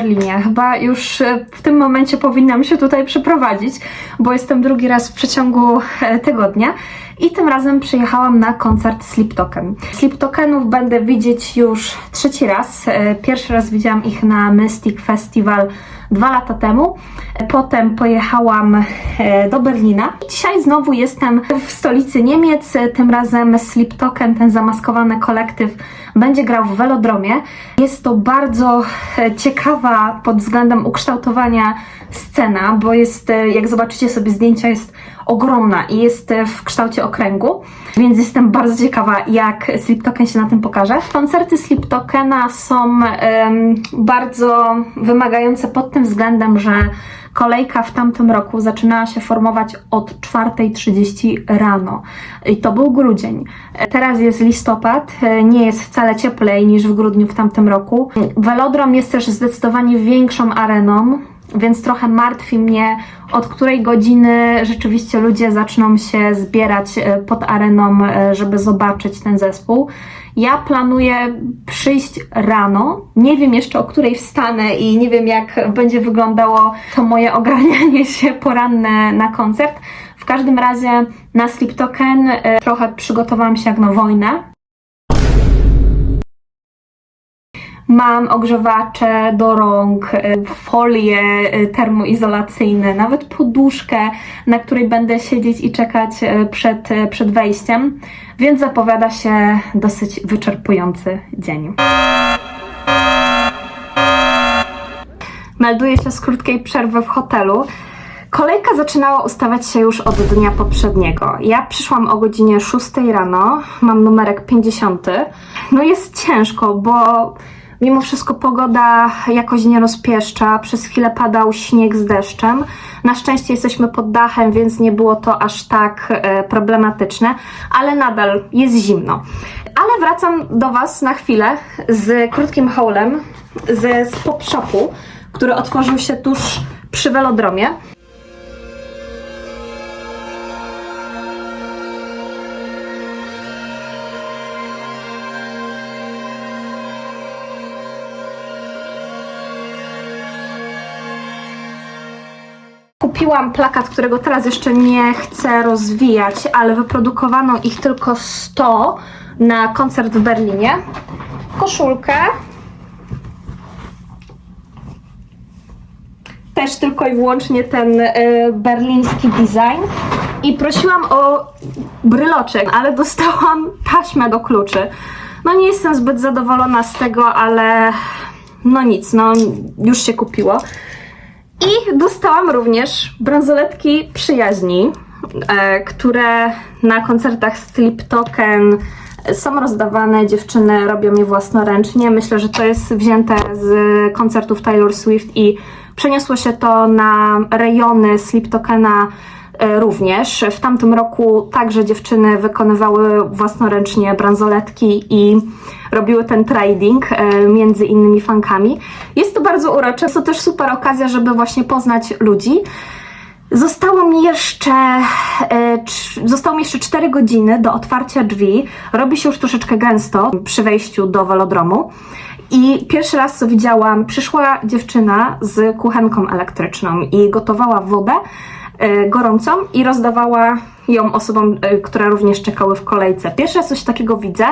Berlinie. Chyba już e, w tym momencie powinnam się tutaj przeprowadzić, bo jestem drugi raz w przeciągu e, tygodnia. I tym razem przyjechałam na koncert Sleep Token. Sleep Tokenów będę widzieć już trzeci raz. E, Pierwszy raz widziałam ich na Mystic Festival dwa lata temu. Potem pojechałam e, do Berlina. Dzisiaj znowu jestem w stolicy Niemiec. Tym razem Sleep Token, ten zamaskowany kolektyw, będzie grał w Velodromie. Jest to bardzo e, ciekawa pod względem ukształtowania scena, bo jest, e, jak zobaczycie sobie zdjęcia, jest ogromna i jest w kształcie okręgu, więc jestem bardzo ciekawa, jak Sleep Token się na tym pokaże. Koncerty Sleep Tokena są em, bardzo wymagające pod tym względem, że kolejka w tamtym roku zaczynała się formować od 4.30 rano. I to był grudzień. Teraz jest listopad, e, nie jest wcale cieplej niż w grudniu w tamtym roku. Velodrom jest też zdecydowanie większą areną, więc trochę martwi mnie, od której godziny rzeczywiście ludzie zaczną się zbierać e, pod areną, e, żeby zobaczyć ten zespół. Ja planuję przyjść rano. Nie wiem jeszcze o której wstanę i nie wiem jak będzie wyglądało to moje ogarnianie się poranne na koncert. W każdym razie na Sleep Token e, trochę przygotowałam się jak na wojnę. Mam ogrzewacze do rąk, y, folie y, termoizolacyjne, nawet poduszkę, na której będę siedzieć i czekać y, przed, przed wejściem, więc zapowiada się dosyć wyczerpujący dzień. Melduję się z krótkiej przerwy w hotelu. Kolejka zaczynała ustawiać się już od dnia poprzedniego. Ja przyszłam o godzinie 6 rano, mam numerek 50. No jest ciężko, bo mimo wszystko pogoda jakoś nie rozpieszcza. Przez chwilę padał śnieg z deszczem. Na szczęście jesteśmy pod dachem, więc nie było to aż tak e, problematyczne, ale nadal jest zimno. Ale wracam do Was na chwilę z krótkim haulem z pop shopu, który otworzył się tuż przy velodromie. Kupiłam plakat, którego teraz jeszcze nie chcę rozwijać, ale wyprodukowano ich tylko 100 na koncert w Berlinie. Koszulkę. Też tylko i wyłącznie ten y, berliński design. I prosiłam o bryloczek, ale dostałam taśmę do kluczy. No nie jestem zbyt zadowolona z tego, ale no nic, no już się kupiło. I dostałam również bransoletki przyjaźni, e, które na koncertach Sleep Token są rozdawane. Dziewczyny robią je własnoręcznie. Myślę, że to jest wzięte z koncertów Taylor Swift i przeniosło się to na rejony Sleep Tokena również. W tamtym roku także dziewczyny wykonywały własnoręcznie bransoletki i robiły ten trading e, między innymi fankami. Jest to bardzo urocze, jest to też super okazja, żeby właśnie poznać ludzi. Zostało mi jeszcze, e, zostało mi jeszcze 4 godziny do otwarcia drzwi. Robi się już troszeczkę gęsto przy wejściu do velodromu. I pierwszy raz, co widziałam, przyszła dziewczyna z kuchenką elektryczną i gotowała wodę e, gorącą i rozdawała ją osobom, e, które również czekały w kolejce. Pierwszy raz coś takiego widzę.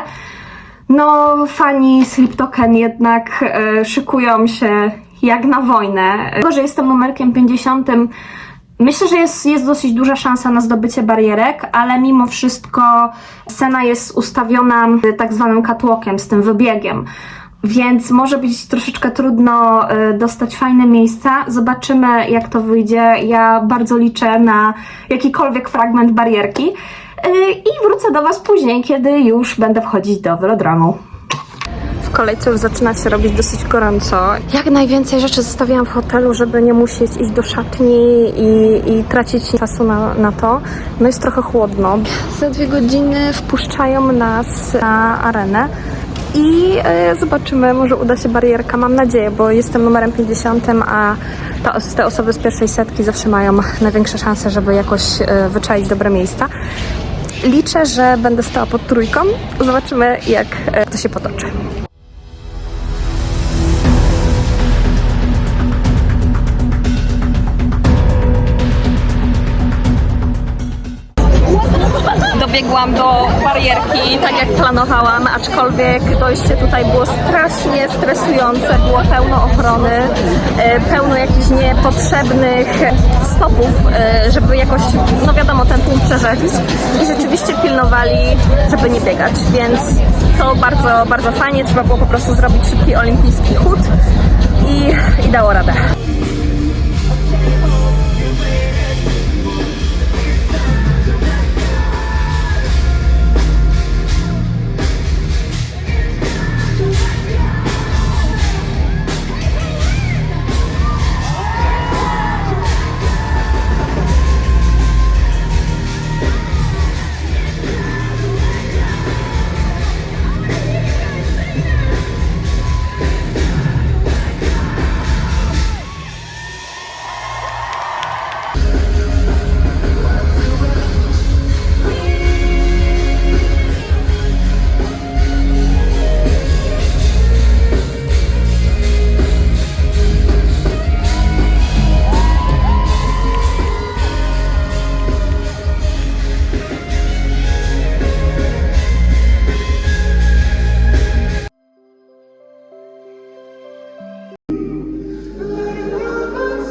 No, fani Sleep Token jednak e, szykują się jak na wojnę. Tylko, że jestem numerkiem 50, myślę, że jest, jest dosyć duża szansa na zdobycie barierek, ale mimo wszystko scena jest ustawiona tak zwanym catwalkiem, z tym wybiegiem. Więc może być troszeczkę trudno e, dostać fajne miejsca. Zobaczymy, jak to wyjdzie. Ja bardzo liczę na jakikolwiek fragment barierki. Yy, I wrócę do Was później, kiedy już będę wchodzić do velodromu. W kolejce już zaczyna się robić dosyć gorąco. Jak najwięcej rzeczy zostawiłam w hotelu, żeby nie musieć iść do szatni i, i tracić czasu na, na to. No jest trochę chłodno. Za dwie godziny wpuszczają nas na arenę. I e, zobaczymy, może uda się barierka, mam nadzieję, bo jestem numerem 50, a te osoby z pierwszej setki zawsze mają największe szanse, żeby jakoś e, wyczaić dobre miejsca. Liczę, że będę stała pod trójką. Zobaczymy, jak e, to się potoczy. Dobiegłam do barierki, tak jak planowałam, aczkolwiek dojście tutaj było strasznie stresujące, było pełno ochrony, e, pełno jakichś niepotrzebnych stopów, e, żeby jakoś, no wiadomo, ten tłum przerzedzić i rzeczywiście pilnowali, żeby nie biegać, więc to bardzo, bardzo fajnie, trzeba było po prostu zrobić szybki olimpijski chód i, i dało radę.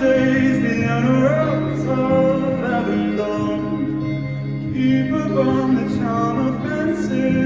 days the hours of having. Keep upon the charm of fancy.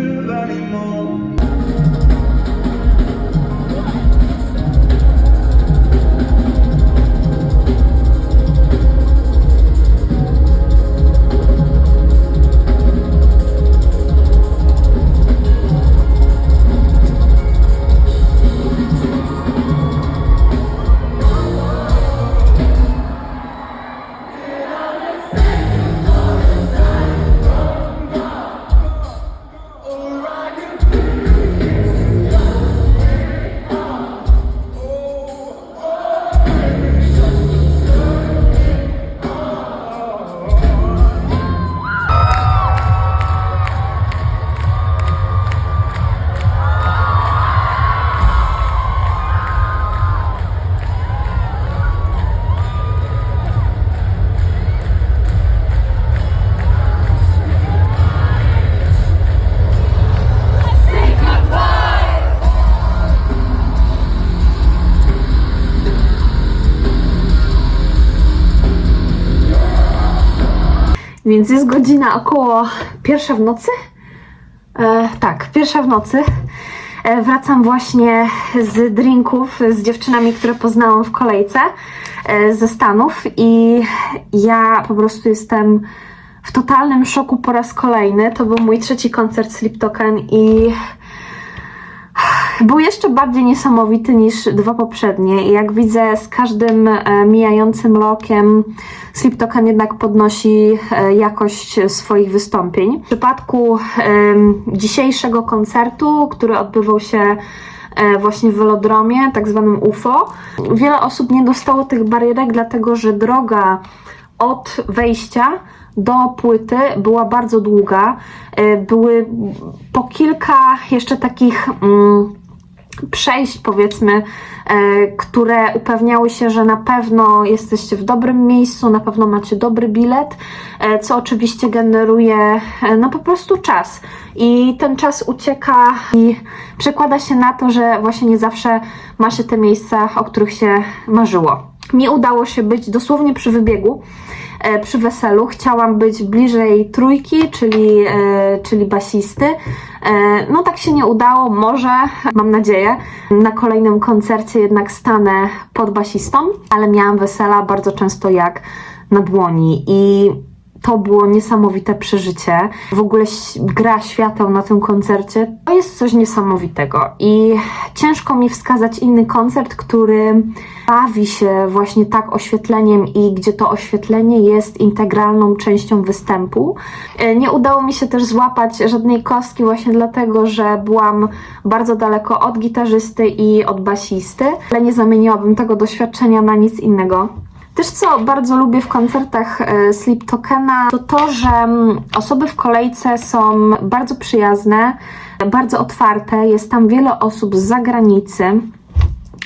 Więc jest godzina około pierwsza w nocy. E, tak, pierwsza w nocy. E, wracam właśnie z drinków z dziewczynami, które poznałam w kolejce e, ze Stanów i ja po prostu jestem w totalnym szoku po raz kolejny. To był mój trzeci koncert Sleep Token i był jeszcze bardziej niesamowity niż dwa poprzednie. Jak widzę, z każdym e, mijającym rokiem Sleep Token jednak podnosi e, jakość swoich wystąpień. W przypadku dzisiejszego koncertu, który odbywał się e, właśnie w velodromie, tak zwanym UFO, wiele osób nie dostało tych barierek, dlatego że droga od wejścia do płyty była bardzo długa. Były po kilka jeszcze takich mm, przejść, powiedzmy, e, które upewniały się, że na pewno jesteście w dobrym miejscu, na pewno macie dobry bilet, e, co oczywiście generuje e, no po prostu czas. I ten czas ucieka i przekłada się na to, że właśnie nie zawsze ma się te miejsca, o których się marzyło. Mi udało się być dosłownie przy wybiegu, e, przy weselu. Chciałam być bliżej trójki, czyli, e, czyli basisty. E, No tak się nie udało, może, mam nadzieję, na kolejnym koncercie jednak stanę pod basistą, ale miałam wesela bardzo często jak na dłoni i to było niesamowite przeżycie. W ogóle gra świateł na tym koncercie to jest coś niesamowitego. I ciężko mi wskazać inny koncert, który bawi się właśnie tak oświetleniem i gdzie to oświetlenie jest integralną częścią występu. E, Nie udało mi się też złapać żadnej kostki, właśnie dlatego, że byłam bardzo daleko od gitarzysty i od basisty, ale nie zamieniłabym tego doświadczenia na nic innego. Też co bardzo lubię w koncertach e, Sleep Tokena, to to, że mm, osoby w kolejce są bardzo przyjazne, bardzo otwarte. Jest tam wiele osób z zagranicy.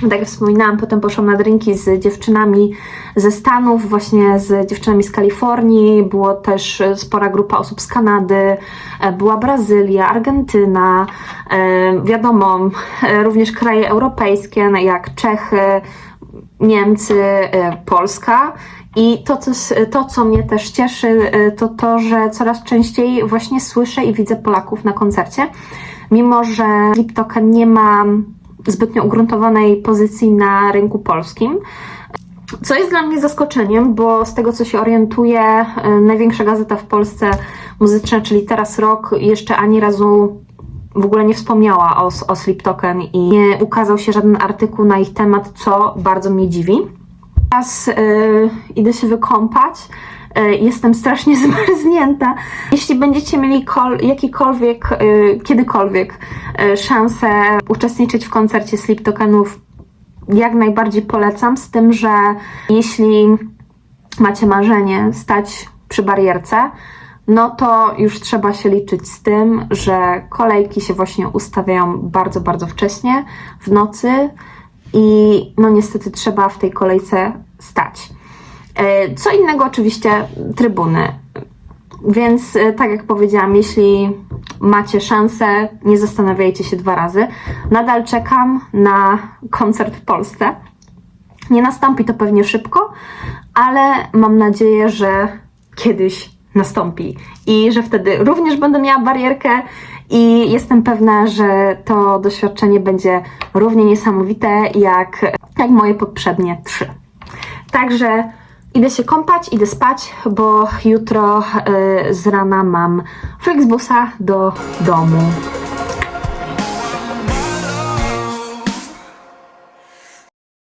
Tak jak wspominałam, potem poszłam na drinki z dziewczynami ze Stanów, właśnie z dziewczynami z Kalifornii. Było też e, spora grupa osób z Kanady, e, była Brazylia, Argentyna, wiadomo, również kraje europejskie, jak Czechy, Niemcy, e, Polska. I to co, to, co mnie też cieszy, e, to to, że coraz częściej właśnie słyszę i widzę Polaków na koncercie. Mimo, że Flip Token nie ma zbytnio ugruntowanej pozycji na rynku polskim. Co jest dla mnie zaskoczeniem, bo z tego co się orientuję, e, największa gazeta w Polsce muzyczna, czyli Teraz Rock, jeszcze ani razu w ogóle nie wspomniała o, o Sleep Token i nie ukazał się żaden artykuł na ich temat, co bardzo mnie dziwi. Teraz y, idę się wykąpać. Y, jestem strasznie zmarznięta. Jeśli będziecie mieli kol, jakikolwiek, y, kiedykolwiek y, szansę uczestniczyć w koncercie Sleep Tokenów, jak najbardziej polecam, z tym, że jeśli macie marzenie stać przy barierce, no to już trzeba się liczyć z tym, że kolejki się właśnie ustawiają bardzo, bardzo wcześnie w nocy i no niestety trzeba w tej kolejce stać. E, Co innego oczywiście trybuny. Więc e, tak jak powiedziałam, jeśli macie szansę, nie zastanawiajcie się dwa razy. Nadal czekam na koncert w Polsce. Nie nastąpi to pewnie szybko, ale mam nadzieję, że kiedyś nastąpi i że wtedy również będę miała barierkę i jestem pewna, że to doświadczenie będzie równie niesamowite jak, jak moje poprzednie trzy. Także idę się kąpać, idę spać, bo jutro y, z rana mam Flixbusa do domu.